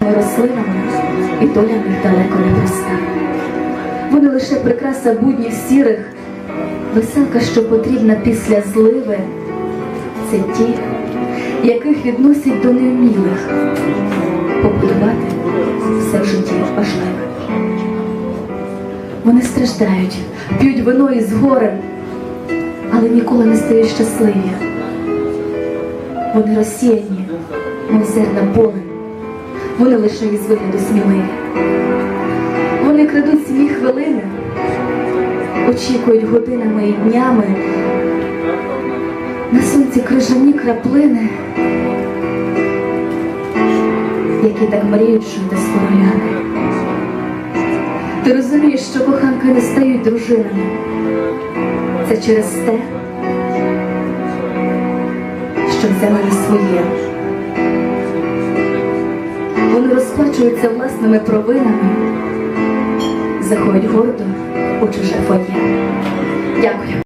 рослинами, і доля них далеко не проста. Вони лише прикраса будніх сірих, веселка, що потрібна після зливи. Це ті, яких відносять до невмілих побудувати все в житті важливе. Вони страждають, п'ють вино із горем, але ніколи не стають щасливі. Вони розсіяні, мов зерна поле, вони лише із вигляду сміливі. Вони крадуть смі хвилини, очікують годинами і днями. На сонці крижані краплини, які так мріють жити з королями. Ти розумієш, що коханки не стають дружинами. Це через те, що взяли своє. Вони розплачуються власними провинами, заходять гордо у чуже фоє. Дякую.